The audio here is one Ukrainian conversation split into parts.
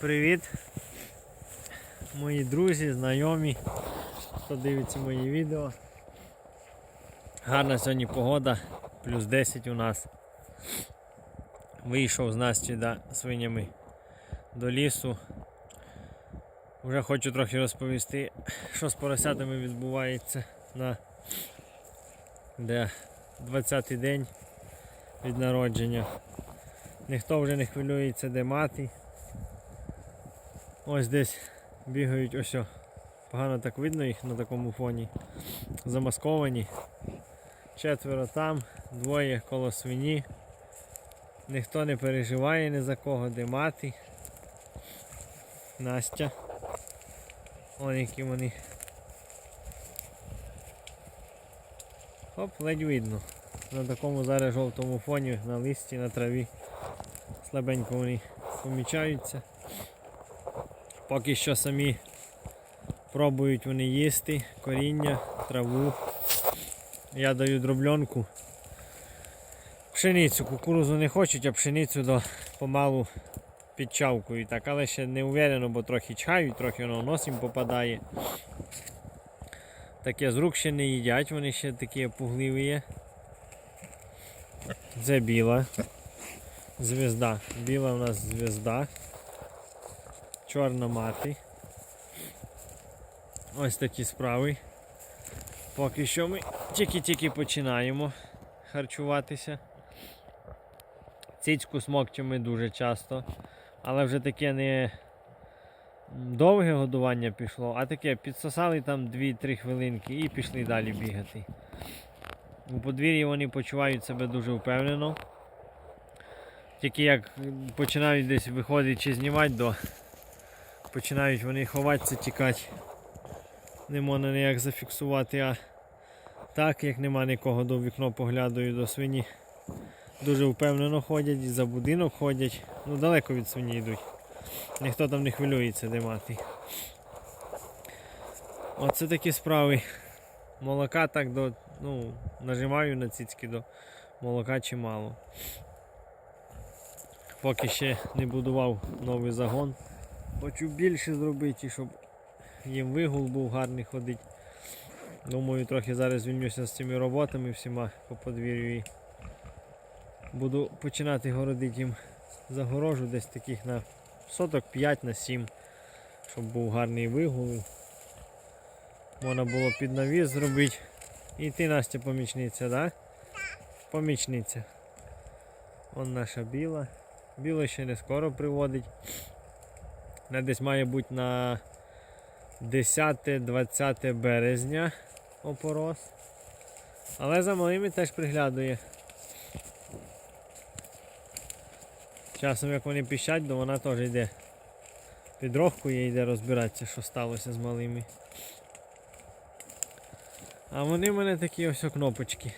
Привіт, мої друзі, знайомі, хто дивиться мої відео. Гарна сьогодні погода, плюс 10 у нас. Вийшов з Насті да, свинями до лісу. Вже хочу трохи розповісти, що з поросятами відбувається на де 20-й день від народження. Ніхто вже не хвилюється, де мати. Ось десь бігають, ось. Погано так видно їх на такому фоні. Замасковані. Четверо там, двоє коло свині. Ніхто не переживає ні за кого, де мати. Настя. Ось які вони. Хоп, ледь видно. На такому зараз жовтому фоні, на листі, на траві. Слабенько вони помічаються. Поки що самі пробують вони їсти коріння, траву. Я даю дробльонку. Пшеницю, кукурузу не хочуть, а пшеницю до помалу підчавкують. Так, але ще не уверено, бо трохи чають, трохи воно в нос їм попадає. Таке з рук ще не їдять, вони ще такі пугливі є. Це біла. Звезда. Біла у нас звезда. Чорна мати. Ось такі справи. Поки що ми тільки-тільки починаємо харчуватися. Цицьку смокчемо дуже часто, але вже таке не довге годування пішло, а таке підсосали там 2-3 хвилинки і пішли далі бігати. У подвір'ї вони почувають себе дуже впевнено. Тільки як починають десь виходити чи знімати, до починають вони ховатися, тікати. Не можна ніяк зафіксувати, а так, як нема нікого до вікно поглядаю до свині. Дуже впевнено ходять, і за будинок ходять. Ну далеко від свині йдуть. Ніхто там не хвилюється, де мати. Оце такі справи. Молока так до. Ну, нажимаю на цицьки до молока чимало. Поки ще не будував новий загон. Хочу більше зробити, щоб їм вигул був гарний ходить. Думаю, трохи зараз звільнюся з цими роботами всіма по подвір'ю і буду починати городити їм загорожу десь таких на соток 5 на 7, щоб був гарний вигул. Можна було під навіс зробити. І ти Настя помічниця, да? Помічниця. Вон наша біла. Біло ще не скоро приводить. Вона десь має бути на 10-20 березня опорос. Але за малими теж приглядує. Часом як вони піщать, то вона теж йде під рогкою йде розбиратися, що сталося з малими. А вони в мене такі ось кнопочки.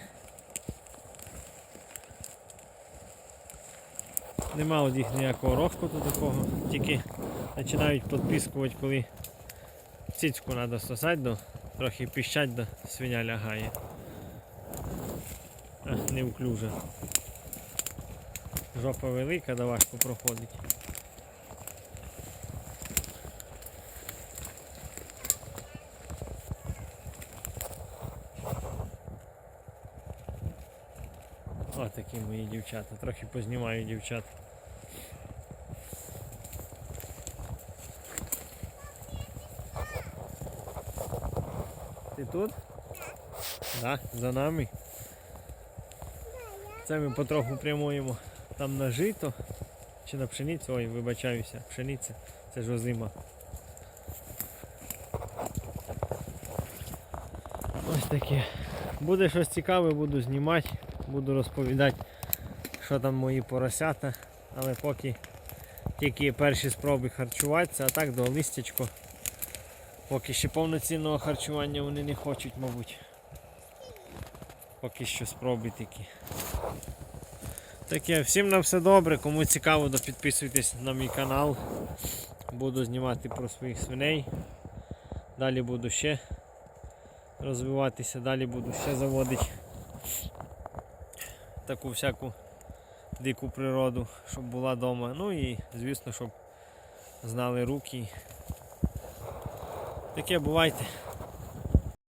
Нема от їх ніякого розкоту такого, тільки починають підпискувати, коли цицьку треба сосати, до, трохи піщать, до свиня лягає. А, неуклюжа. Жопа велика, да важко проходить. О, такі мої дівчата. Трохи познімаю дівчат. Ти тут? Так, да, за нами. Це ми потроху прямуємо там на жито чи на пшеницю, ой, вибачаюся, пшениця, це ж озима. Ось таке. Буде щось цікаве, буду знімати, буду розповідати, що там мої поросята, але поки тільки перші спроби харчуватися, а так до листячко. Поки ще повноцінного харчування вони не хочуть, мабуть. Поки що спроби такі. Таке, всім на все добре. Кому цікаво, то підписуйтесь на мій канал. Буду знімати про своїх свиней. Далі буду ще розвиватися, далі буду ще заводити таку всяку дику природу, щоб була вдома. Ну і звісно, щоб знали руки. Таке бувайте.